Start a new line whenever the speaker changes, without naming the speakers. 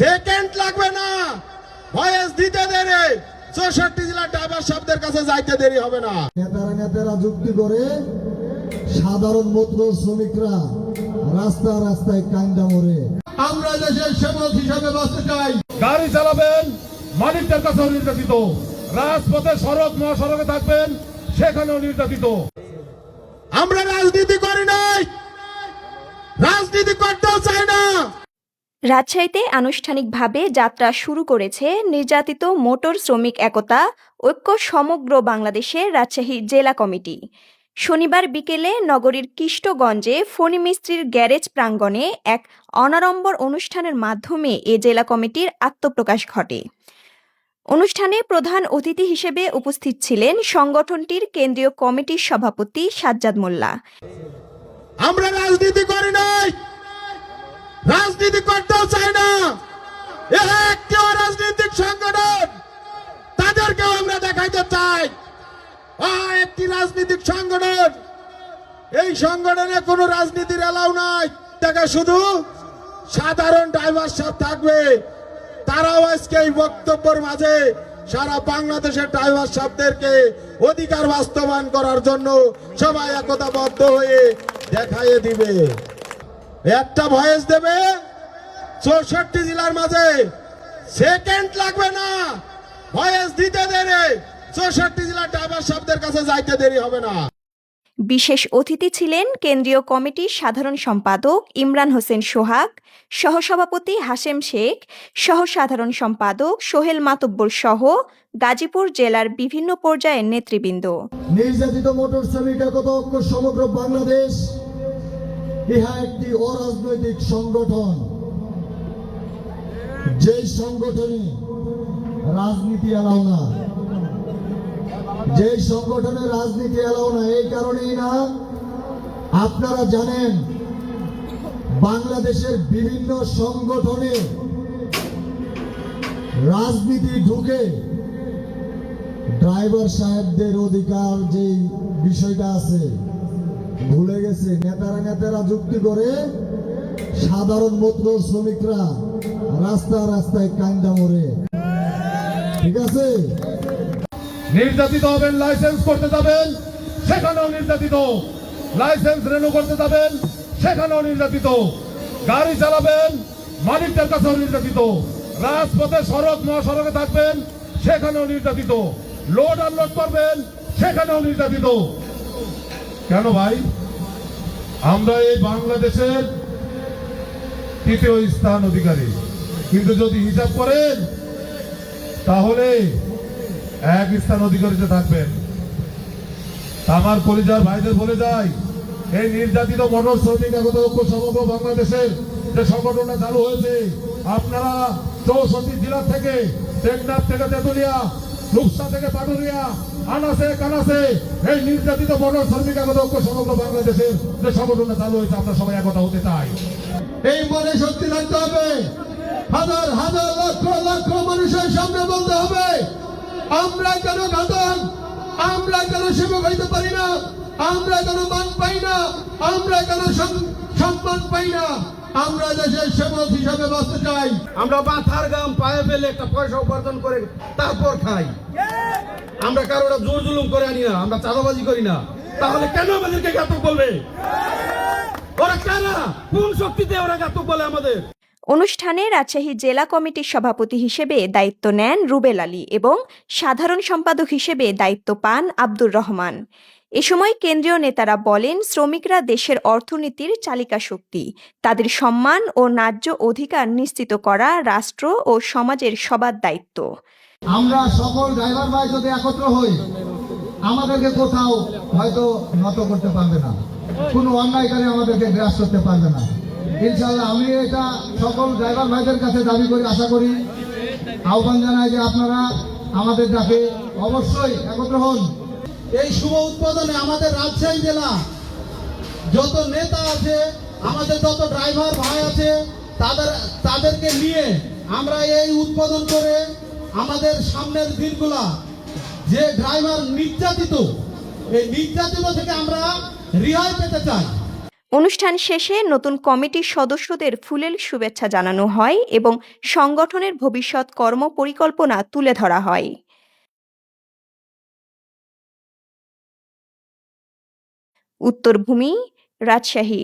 Second লাগবে না। Voice দিতে দেরি। চৌষট্টি জেলার ড্রাইভার শব্দের কাছে যাইতে দেরি হবে না।
নেতারা নেতারা যুক্তি করে সাধারণ মত্র শ্রমিকরা রাস্তা রাস্তায় কান্দা মরে।
আমরা দেশের সেবক হিসাবে বাঁচতে চাই।
গাড়ি চালাবেন মালিকদের কাছেও নির্যাতিত। রাজপথে সড়ক মহাসড়কে থাকবেন সেখানেও নির্যাতিত।
আমরা রাজনীতি করি নাই। রাজনীতি করতেও চাই না।
রাজশাহীতে আনুষ্ঠানিকভাবে যাত্রা শুরু করেছে নির্যাতিত মোটর শ্রমিক একতা, ঐক্য সমগ্র বাংলাদেশের রাজশাহী জেলা কমিটি। শনিবার বিকেলে নগরীর কিষ্টগঞ্জে ফণি মিস্ত্রির গ্যারেজ প্রাঙ্গণে এক অনাড়ম্বর অনুষ্ঠানের মাধ্যমে এ জেলা কমিটির আত্মপ্রকাশ ঘটে। অনুষ্ঠানে প্রধান অতিথি হিসেবে উপস্থিত ছিলেন সংগঠনটির কেন্দ্রীয় কমিটির সভাপতি সাজ্জাদ মোল্লা।
আমরা রাজনীতি করি নাই। রাজনীতি করতেও চাই না। এ একটি রাজনৈতিক সংগঠন। তাদেরকেও আমরা দেখাইতে চাই। একটি রাজনৈতিক সংগঠন। এই সংগঠনে কোনো রাজনীতির এলাও নাই। দেখা শুধু সাধারণ ড্রাইভার সব থাকবে। তারাও আজকে এই বক্তব্যের মাঝে সারা বাংলাদেশের ড্রাইভার সাহেবদেরকে অধিকার বাস্তবায়ন করার জন্য সবাই একতাবদ্ধ হয়ে দেখাইয়ে দিবে। একটা ভয়েস দেবে চৌষট্টি জেলার মাঝে। সেকেন্ড লাগবে না। ভয়েস দিতে দেরি। চৌষট্টি জেলার ড্রাইভার সাহেবদের কাছে যাইতে দেরি হবে না।
বিশেষ অতিথি ছিলেন কেন্দ্রীয় কমিটির সাধারণ সম্পাদক ইমরান হোসেন সোহাগ সহসভাপতি হাশেম শেখ সহ সাধারণ সম্পাদক সোহেল মাতব্বর সহ গাজীপুর জেলার বিভিন্ন পর্যায়ের নেতৃবৃন্দ।
নির্যাতিত মোটর শ্রমিক একতা সমগ্র বাংলাদেশ ইহা একটি অরাজনৈতিক সংগঠন। যেই সংগঠনে রাজনীতি এলাও না। যেই সংগঠনে রাজনীতি এলাও না, এই কারণেই না, আপনারা জানেন, বাংলাদেশের বিভিন্ন সংগঠনে রাজনীতি ঢুকে ড্রাইভার সাহেবদের অধিকার যে বিষয়টা আছে ভুলে গেছে, নেতারা নেতারা যুক্তি করে সাধারণ মত্র শ্রমিকরা রাস্তা রাস্তায় কান্দা মরে। ঠিক আছে?
নির্যাতিত হবেন লাইসেন্স করতে যাবেন, সেখানেও নির্যাতিত। লাইসেন্স রেনু করতে যাবেন, সেখানেও নির্যাতিত। গাড়ি চালাবেন, মালিকদের কাছেও নির্যাতিত। রাজপথে সড়ক, মহাসড়কে থাকবেন, সেখানেও নির্যাতিত। লোড আনলোড করবেন, সেখানেও নির্যাতিত। কেন ভাই? আমরা এই বাংলাদেশের তৃতীয় স্থান অধিকারী। কিন্তু যদি হিসাব করেন, তাহলে এক স্থান অধিকারিতে থাকবেন। আমার পরিচয় ভাইদের বলে যাই, এই নির্যাতিত মনোর শ্রমিক ঐক্য সমগ্র বাংলাদেশের যে সংগঠনটা চালু হয়েছে, আপনারা চৌষট্টি জেলা থেকে টেকনাফ থেকে তেতুলিয়া রূপসা থেকে পাটুরিয়া আনাসে, কানাসে, এই নির্যাতিত মনোর শ্রমিক একতা ঐক্য সমগ্র বাংলাদেশের যে সংগঠনটা চালু হয়েছে, আমরা সবাই একতা হতে চাই।
এই মনে শক্তি থাকতে হবে। হাজার হাজার লক্ষ লক্ষ মানুষের সামনে বলতে হবে, আমরা কেন ঘাতক আমরা কেন সেবক হইতে পারি না? আমরা কেন মান পাই না? আমরা কেন সম- সম্মান পাই না? আমরা দেশের সেবক হিসাবে বাঁচতে চাই।
আমরা মাথার গাম পায়ে ফেলে একটা পয়সা উপার্জন করে তারপর খাই। আমরা কারোটা জোর জুলুম করে আনি না আমরা চাঁদাবাজি করি না। তাহলে কেন আমাদেরকে ঘাতক বলবে? ওরা কারা? কোন শক্তিতে ওরা ঘাতক বলে আমাদের?
অনুষ্ঠানে রাজশাহী জেলা কমিটির সভাপতি হিসেবে দায়িত্ব নেন রুবেল আলী এবং সাধারণ সম্পাদক হিসেবে দায়িত্ব পান আব্দুর রহমান। এ সময় কেন্দ্রীয় নেতারা বলেন, শ্রমিকরা দেশের অর্থনীতির চালিকা শক্তি। তাদের সম্মান ও ন্যায্য অধিকার নিশ্চিত করা রাষ্ট্র ও সমাজের সবার দায়িত্ব।
আমরা সকল ড্রাইভার ভাই যদি একত্র হই, আমাদেরকে কোথাও হয়তো নত করতে পারবে না। কোনো অন্যায়কারী আমাদেরকে গ্রাস করতে পারবে না। ইনশাল্লাহ আমি এটা সকল ড্রাইভার ভাইদের কাছে দাবি করি, আশা করি, আহ্বান জানাই যে আপনারা আমাদের ডাকে অবশ্যই একত্র হন।
এই শুভ উদ্বোধনে আমাদের রাজশাহী জেলা যত নেতা আছে, আমাদের যত ড্রাইভার ভাই আছে, তাদের, তাদেরকে নিয়ে আমরা এই উদ্বোধন করে আমাদের সামনের দিনগুলা যে ড্রাইভার নির্যাতিত, এই নির্যাতিত থেকে আমরা রেহাই পেতে চাই।
অনুষ্ঠান শেষে নতুন কমিটির সদস্যদের ফুলেল শুভেচ্ছা জানানো হয় এবং সংগঠনের ভবিষ্যৎ কর্মপরিকল্পনা তুলে ধরা হয়। উত্তরভূমি রাজশাহী।